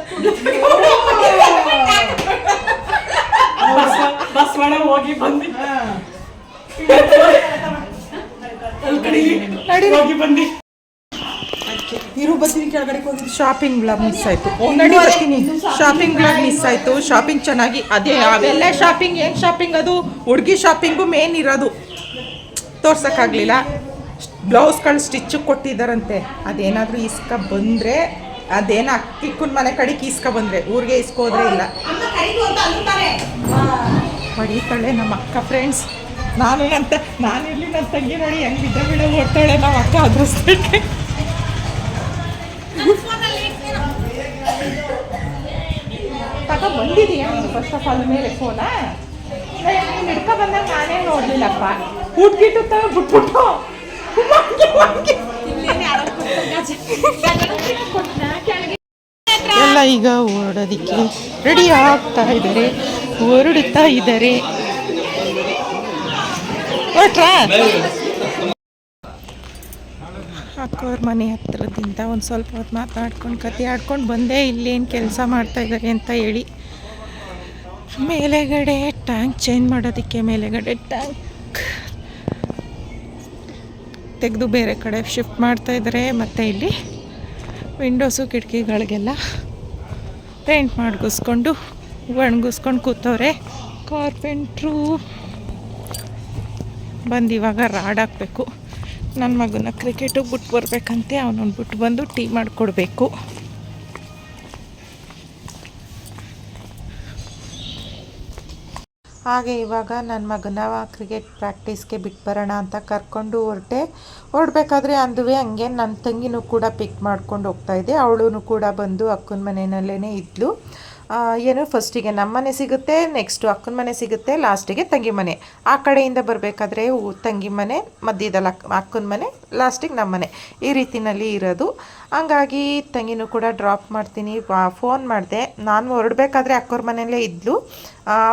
C: ಬಸ್ ಒಳಗೆ ಹೋಗಿ ಬಂದು. ಹೋಗಿ ಬಂದಿ.
D: ಕೆಳಗಡೆ ಹೋಗಿದ್ದು ಶಾಪಿಂಗ್ ಬ್ಲಾಗ್ ಮಿಸ್ ಆಯ್ತು. ನಡಿ ಬರ್ತೀನಿ ಶಾಪಿಂಗ್ ಬ್ಲಾಗ್ ಮಿಸ್ ಆಯ್ತು. ಶಾಪಿಂಗ್ ಚೆನ್ನಾಗಿ ಅದೇ ಅವೆಲ್ಲ ಶಾಪಿಂಗ್ ಏನ್ ಶಾಪಿಂಗ್ ಅದು? ಹುಡುಗಿ ಶಾಪಿಂಗು ಮೇನ್ ಇರೋದು. ತೋರ್ಸಕ್ಕಾಗಲಿಲ್ಲ. ಬ್ಲೌಸ್ಗಳು ಸ್ಟಿಚ್ ಕೊಟ್ಟಿದ್ದಾರಂತೆ ಅದೇನಾದರೂ ಇಸ್ಕ ಬಂದರೆ ಅದೇನು ಅಕ್ಕಿಕ್ಕನ ಮನೆ ಕಡೆಗೆ ಇಸ್ಕ ಬಂದರೆ ಊರಿಗೆ ಇಸ್ಕೋದ್ರೆ ಇಲ್ಲ. ಹೊಡಿತಾಳೆ ನಮ್ಮ ಅಕ್ಕ ಫ್ರೆಂಡ್ಸ್ ನಾನು ಅಂತ ನಾನು ಇರಲಿ ನನ್ನ ತಂಗಿ ನೋಡಿ ಹೆಂಗೆ ಬಿದ್ದ ಬಿಡ ಓಡ್ತಾಳೆ ನಮ್ಮ ಅಕ್ಕ ಅದೃಷ್ಟಕ್ಕೆ. ತಗ ಬಂದಿದೆಯಾ ಫಸ್ಟ್ ಆಫ್ ಆಲ್ ಮೇಲೆ ಫೋನಾ ನೀನು ಹಿಡ್ಕೊ ಬಂದಾಗ ನಾನೇ ನೋಡಲಿಲ್ಲಪ್ಪ. ಊಟ್ಗಿಟ್ಟು ತ ಬಿಟ್ಬಿಟ್ಟು ಎಲ್ಲ ಈಗ ಓಡೋದಿಕ್ಕೆ ರೆಡಿ ಆಗ್ತಾ ಇದ್ದಾರೆ, ಹೊರಡುತ್ತಾ ಇದ್ದಾರೆ. ಅಕ್ಕವ್ರ ಮನೆ ಹತ್ರದಿಂದ ಒಂದು ಸ್ವಲ್ಪ ಹೊತ್ತು ಮಾತಾಡ್ಕೊಂಡು ಕತೆ ಆಡ್ಕೊಂಡು ಬಂದೆ ಇಲ್ಲೇನು ಕೆಲಸ ಮಾಡ್ತಾ ಇದ್ದಾರೆ ಅಂತ ಹೇಳಿ. ಮೇಲೆಗಡೆ ಟ್ಯಾಂಕ್ ಚೇಂಜ್ ಮಾಡೋದಕ್ಕೆ ಮೇಲೆಗಡೆ ಟ್ಯಾಂಕ್ ತೆಗೆದು ಬೇರೆ ಕಡೆ ಶಿಫ್ಟ್ ಮಾಡ್ತಾ ಇದ್ದಾರೆ ಮತ್ತು ಇಲ್ಲಿ ವಿಂಡೋಸು ಕಿಟಕಿಗಳಿಗೆಲ್ಲ ಪೇಂಟ್ ಮಾಡ್ಗಿಸ್ಕೊಂಡು ಒಣಗಿಸ್ಕೊಂಡು ಕೂತವ್ರೆ. ಕಾರ್ಪೆಂಟ್ರು ಬಂದು ಇವಾಗ ರಾಡ್ ಹಾಕಬೇಕು. ನನ್ನ ಮಗನ ಕ್ರಿಕೆಟಿಗೆ ಬಿಟ್ಟು ಬರಬೇಕಂತೆ ಅವನನ್ನು ಬಿಟ್ಟು ಬಂದು ಟೀ ಮಾಡಿಕೊಡ್ಬೇಕು. ಹಾಗೆ ಇವಾಗ ನನ್ನ ಮಗನ ಕ್ರಿಕೆಟ್ ಪ್ರಾಕ್ಟೀಸ್ಗೆ ಬಿಟ್ಟು ಬರೋಣ ಅಂತ ಕರ್ಕೊಂಡು ಹೊರಟೆ. ಹೊರಡ್ಬೇಕಾದ್ರೆ ಅಂದುವೆ ಹಂಗೆ ನನ್ನ ತಂಗಿನೂ ಕೂಡ ಪಿಕ್ ಮಾಡ್ಕೊಂಡು ಹೋಗ್ತಾಯಿದ್ದೆ ಅವಳೂ ಕೂಡ ಬಂದು ಅಕ್ಕನ ಮನೆಯಲ್ಲೇ ಇದ್ಲು. ಏನು ಫಸ್ಟಿಗೆ ನಮ್ಮ ಮನೆ ಸಿಗುತ್ತೆ ನೆಕ್ಸ್ಟು ಅಕ್ಕನ ಮನೆ ಸಿಗುತ್ತೆ ಲಾಸ್ಟಿಗೆ ತಂಗಿ ಮನೆ. ಆ ಕಡೆಯಿಂದ ಬರಬೇಕಾದ್ರೆ ತಂಗಿ ಮನೆ, ಮಧ್ಯದಲ್ಲಿ ಅಕ್ಕ ಅಕ್ಕನ ಮನೆ ಲಾಸ್ಟಿಗೆ ನಮ್ಮ ಮನೆ. ಈ ರೀತಿಯಲ್ಲಿ ಇರೋದು. ಹಂಗಾಗಿ ತಂಗಿನೂ ಕೂಡ ಡ್ರಾಪ್ ಮಾಡ್ತೀನಿ ಫೋನ್ ಮಾಡಿದೆ. ನಾನು ಹೊರಡಬೇಕಾದ್ರೆ ಅಕ್ಕವ್ರ ಮನೆಯಲ್ಲೇ ಇದ್ಲು.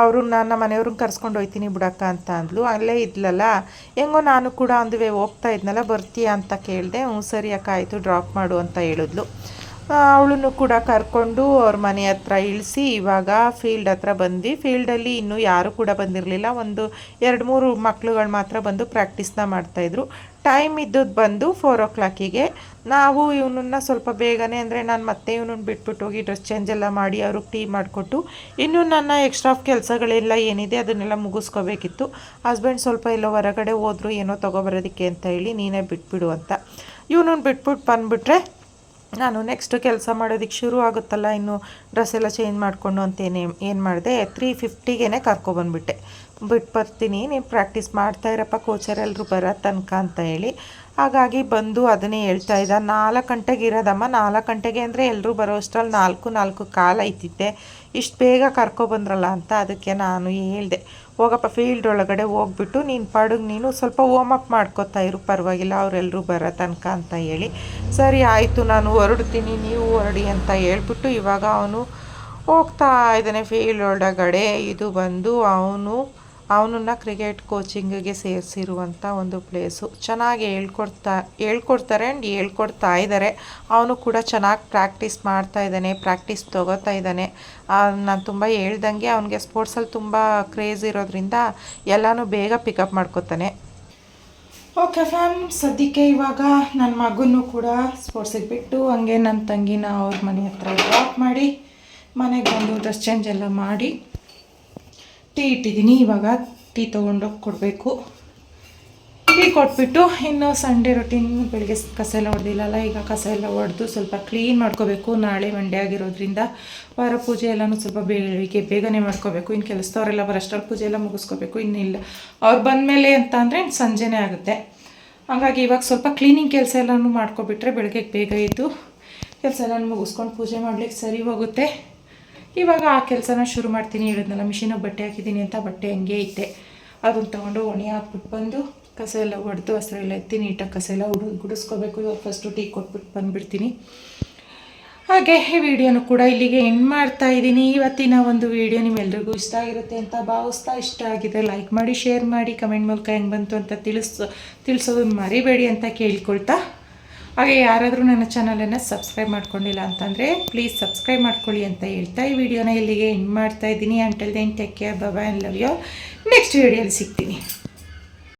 D: ಅವರು ನನ್ನ ಮನೆಯವ್ರನ್ನ ಕರ್ಸ್ಕೊಂಡು ಹೋಯ್ತೀನಿ ಬಿಡಕ್ಕ ಅಂತ ಅಂದ್ಲು. ಅಲ್ಲೇ ಇದ್ಲಲ್ಲ. ಹೆಂಗೋ ನಾನು ಕೂಡ ಅಂದುವೆ ಹೋಗ್ತಾ ಇದ್ನಲ್ಲ, ಬರ್ತೀಯಾ ಅಂತ ಕೇಳಿದೆ. ಹ್ಞೂ, ಸರಿ ಅಕ್ಕ, ಆಯಿತು ಡ್ರಾಪ್ ಮಾಡು ಅಂತ ಹೇಳಿದ್ಲು. ಅವಳನ್ನು ಕೂಡ ಕರ್ಕೊಂಡು ಅವ್ರ ಮನೆ ಹತ್ರ ಇಳಿಸಿ ಇವಾಗ ಫೀಲ್ಡ್ ಹತ್ರ ಬಂದು ಫೀಲ್ಡಲ್ಲಿ ಇನ್ನೂ ಯಾರು ಕೂಡ ಬಂದಿರಲಿಲ್ಲ. ಒಂದು ಎರಡು ಮೂರು ಮಕ್ಳುಗಳು ಮಾತ್ರ ಬಂದು ಪ್ರಾಕ್ಟೀಸ್ನ ಮಾಡ್ತಾಯಿದ್ರು ಟೈಮ್ ಇದ್ದದ್ದು ಬಂದು ಫೋರ್ ಓ ಕ್ಲಾಕಿಗೆ ನಾವು ಇವನನ್ನ ಸ್ವಲ್ಪ ಬೇಗನೆ ಅಂದರೆ ನಾನು ಮತ್ತೆ ಇವನನ್ನ ಬಿಟ್ಬಿಟ್ಟು ಹೋಗಿ ಡ್ರೆಸ್ ಚೇಂಜ್ ಎಲ್ಲ ಮಾಡಿ ಅವ್ರಿಗೆ ಟೀ ಮಾಡಿಕೊಟ್ಟು ಇನ್ನೂ ನನ್ನ ಎಕ್ಸ್ಟ್ರಾ ಕೆಲಸಗಳೆಲ್ಲ ಏನಿದೆ ಅದನ್ನೆಲ್ಲ ಮುಗಿಸ್ಕೋಬೇಕಿತ್ತು. ಹಸ್ಬೆಂಡ್ ಸ್ವಲ್ಪ ಎಲ್ಲೋ ಹೊರಗಡೆ ಹೋದ್ರು, ಏನೋ ತೊಗೊಬರೋದಕ್ಕೆ ಅಂತ ಹೇಳಿ ನೀನೇ ಬಿಟ್ಬಿಡು ಅಂತ. ಇವನನ್ನ ಬಿಟ್ಬಿಟ್ಟು ಬಂದುಬಿಟ್ರೆ ನಾನು ನೆಕ್ಸ್ಟ್ ಕೆಲಸ ಮಾಡೋದಕ್ಕೆ ಶುರು ಆಗುತ್ತಲ್ಲ, ಇನ್ನು ಡ್ರೆಸ್ ಎಲ್ಲ ಚೇಂಜ್ ಮಾಡಿಕೊಂಡು ಅಂತೇನೆ ಏನು ಮಾಡಿದೆ ತ್ರೀ ಫಿಫ್ಟಿಗೇನೆ ಕರ್ಕೊಬಂದ್ಬಿಟ್ಟೆ ಬಿಟ್ಟು ಬರ್ತೀನಿ ನೀವು ಪ್ರಾಕ್ಟೀಸ್ ಮಾಡ್ತಾ ಇರಪ್ಪ ಕೋಚರ್ ಎಲ್ಲರೂ ಬರೋ ತನಕ ಅಂತ ಹೇಳಿ. ಹಾಗಾಗಿ ಬಂದು ಅದನ್ನೇ ಹೇಳ್ತಾ ಇದ್ದ. ನಾಲ್ಕು ಗಂಟೆಗೆ ಇರೋದಮ್ಮ, ನಾಲ್ಕು ಗಂಟೆಗೆ ಅಂದರೆ ಎಲ್ಲರೂ ಬರೋ ಅಷ್ಟ್ರಲ್ಲಿ ನಾಲ್ಕು ನಾಲ್ಕು ಕಾಲ ಐತಿದ್ದೆ ಇಷ್ಟು ಬೇಗ ಕರ್ಕೊಬಂದ್ರಲ್ಲ ಅಂತ ಅದಕ್ಕೆ ನಾನು ಹೇಳಿದೆ. ಹೋಗಪ್ಪ ಫೀಲ್ಡ್ ಒಳಗಡೆ ಹೋಗ್ಬಿಟ್ಟು ನೀನು ಪಾಡಿಗೆ ನೀನು ಸ್ವಲ್ಪ ವಾರ್ಮ್ ಅಪ್ ಮಾಡ್ಕೋತಾ ಇರು, ಪರವಾಗಿಲ್ಲ ಅವರೆಲ್ಲರೂ ಬರೋ ತನಕ ಅಂತ ಹೇಳಿ. ಸರಿ, ಆಯಿತು, ನಾನು ಹೊರಡ್ತೀನಿ, ನೀವು ಹೊರಡಿ ಅಂತ ಹೇಳ್ಬಿಟ್ಟು ಇವಾಗ ಅವನು ಹೋಗ್ತಾ ಇದ್ದಾನೆ ಫೀಲ್ಡ್ ಒಳಗಡೆ. ಇದು ಬಂದು ಅವನು ಅವನನ್ನ ಕ್ರಿಕೆಟ್ ಕೋಚಿಂಗಿಗೆ ಸೇರಿಸಿರುವಂಥ ಒಂದು ಪ್ಲೇಸು ಚೆನ್ನಾಗಿ ಹೇಳ್ಕೊಡ್ತಾ, ಹೇಳ್ಕೊಡ್ತಾರೆ ಆ್ಯಂಡ್ ಹೇಳ್ಕೊಡ್ತಾ ಇದ್ದಾರೆ ಅವನು ಕೂಡ ಚೆನ್ನಾಗಿ ಪ್ರಾಕ್ಟೀಸ್ ಮಾಡ್ತಾ ಇದ್ದಾನೆ ಪ್ರಾಕ್ಟೀಸ್ ತೊಗೋತಾ ಇದ್ದಾನೆ ನಾನು ತುಂಬ ಹೇಳ್ದಂಗೆ ಅವನಿಗೆ ಸ್ಪೋರ್ಟ್ಸಲ್ಲಿ ತುಂಬ ಕ್ರೇಜ್ ಇರೋದ್ರಿಂದ ಎಲ್ಲನೂ ಬೇಗ ಪಿಕಪ್ ಮಾಡ್ಕೊತಾನೆ. ಓಕೆ ಫ್ಯಾಮ್ ಸದ್ಯಕ್ಕೆ ಇವಾಗ ನನ್ನ ಮಗನೂ ಕೂಡ ಸ್ಪೋರ್ಟ್ಸಿಗೆ ಬಿಟ್ಟು ಹಂಗೆ ನನ್ನ ತಂಗಿನ ಅವ್ರ ಮನೆ ಹತ್ರ ಡ್ರಾಪ್ ಮಾಡಿ, ಮನೆಗೆ ಬಂದು ಡ್ರೆಸ್ ಚೇಂಜ್ ಎಲ್ಲ ಮಾಡಿ. ಟೀ ಇಟ್ಟಿದ್ದೀನಿ. ಇವಾಗ ಟೀ ತೊಗೊಂಡೋಗಿ ಕೊಡಬೇಕು. ಟೀ ಕೊಟ್ಬಿಟ್ಟು ಇನ್ನು ಸಂಡೇ ರೊಟೀನ್ ಬೆಳಗ್ಗೆ ಕಸ ಎಲ್ಲ ಹೊಡೆದಿಲ್ಲಲ್ಲ ಈಗ ಕಸ ಎಲ್ಲ ಹೊಡೆದು ಸ್ವಲ್ಪ ಕ್ಲೀನ್ ಮಾಡ್ಕೋಬೇಕು. ನಾಳೆ ಮಂಡೆ ಆಗಿರೋದ್ರಿಂದ ವಾರ ಪೂಜೆ ಎಲ್ಲನೂ ಸ್ವಲ್ಪ ಬೆಳಿಗ್ಗೆ ಬೇಗನೆ ಮಾಡ್ಕೋಬೇಕು. ಇನ್ನು ಕೆಲಸದವರೆಲ್ಲ ಬರೋಷ್ಟರಲ್ಲಿ ಪೂಜೆ ಎಲ್ಲ ಮುಗಿಸ್ಕೋಬೇಕು. ಇನ್ನಿಲ್ಲ. ಅವ್ರು ಬಂದಮೇಲೆ ಅಂತ ಅಂದರೆ ಸಂಜೆನೇ ಆಗುತ್ತೆ. ಹಾಗಾಗಿ ಇವಾಗ ಸ್ವಲ್ಪ ಕ್ಲೀನಿಂಗ್ ಕೆಲಸ ಎಲ್ಲನೂ ಮಾಡ್ಕೊಬಿಟ್ರೆ ಬೆಳಗ್ಗೆ ಬೇಗ ಇದ್ದು ಕೆಲಸ ಎಲ್ಲ ಮುಗಿಸ್ಕೊಂಡು ಪೂಜೆ ಮಾಡ್ಲಿಕ್ಕೆ ಸರಿ ಹೋಗುತ್ತೆ. ಇವಾಗ ಆ ಕೆಲಸನ ಶುರು ಮಾಡ್ತೀನಿ, ಹೇಳಿದ್ನಲ್ಲ, ಮಿಷಿನಿಗೆ ಬಟ್ಟೆ ಹಾಕಿದ್ದೀನಿ ಅಂತ, ಬಟ್ಟೆ ಹಂಗೆ ಐತೆ. ಅದನ್ನು ತೊಗೊಂಡು ಒಣಿ ಹಾಕ್ಬಿಟ್ಟು ಬಂದು ಕಸ ಎಲ್ಲ ಹೊಡೆದು ಎಲ್ಲ ಎತ್ತಿ ನೀಟಾಗಿ ಕಸ ಎಲ್ಲ ಹುಡು ಗುಡಿಸ್ಕೋಬೇಕು. ಇವಾಗ ಫಸ್ಟು ಟೀ ಕೊಟ್ಬಿಟ್ಟು ಬಂದುಬಿಡ್ತೀನಿ. ಹಾಗೆ, ಈ ವಿಡಿಯೋನು ಕೂಡ ಇಲ್ಲಿಗೆ ಎಂಡ್ ಮಾಡ್ತಾ ಇದ್ದೀನಿ. ಇವತ್ತಿನ ಒಂದು ವಿಡಿಯೋ ನಿಮ್ಮೆಲ್ರಿಗೂ ಇಷ್ಟ ಆಗಿರುತ್ತೆ ಅಂತ ಭಾವಿಸ್ತಾ ಇಷ್ಟ ಆಗಿದೆ. ಲೈಕ್ ಮಾಡಿ ಶೇರ್ ಮಾಡಿ ಕಮೆಂಟ್ ಮೂಲಕ ಹೆಂಗೆ ಬಂತು ಅಂತ ತಿಳಿಸ್, ತಿಳಿಸೋದನ್ನು ಮರಿಬೇಡಿ ಅಂತ ಕೇಳ್ಕೊಳ್ತಾ ಹಾಗೆ ಯಾರಾದರೂ ನನ್ನ ಚಾನಲನ್ನು ಸಬ್ಸ್ಕ್ರೈಬ್ ಮಾಡ್ಕೊಂಡಿಲ್ಲ ಅಂತಂದರೆ ಪ್ಲೀಸ್ ಸಬ್ಸ್ಕ್ರೈಬ್ ಮಾಡ್ಕೊಳ್ಳಿ ಅಂತ ಹೇಳ್ತಾ ಈ ವಿಡಿಯೋನ ಇಲ್ಲಿಗೆ ಎಂಡ್ ಮಾಡ್ತಾ ಇದ್ದೀನಿ. ಅಂಟಲ್ ದೆನ್ ಟೇಕ್ ಕೇರ್ ಬಾಬಾ ಆ್ಯಂಡ್ ಲವ್ ಯು ನೆಕ್ಸ್ಟ್ ವಿಡಿಯೋಲಿ ಸಿಗ್ತೀನಿ.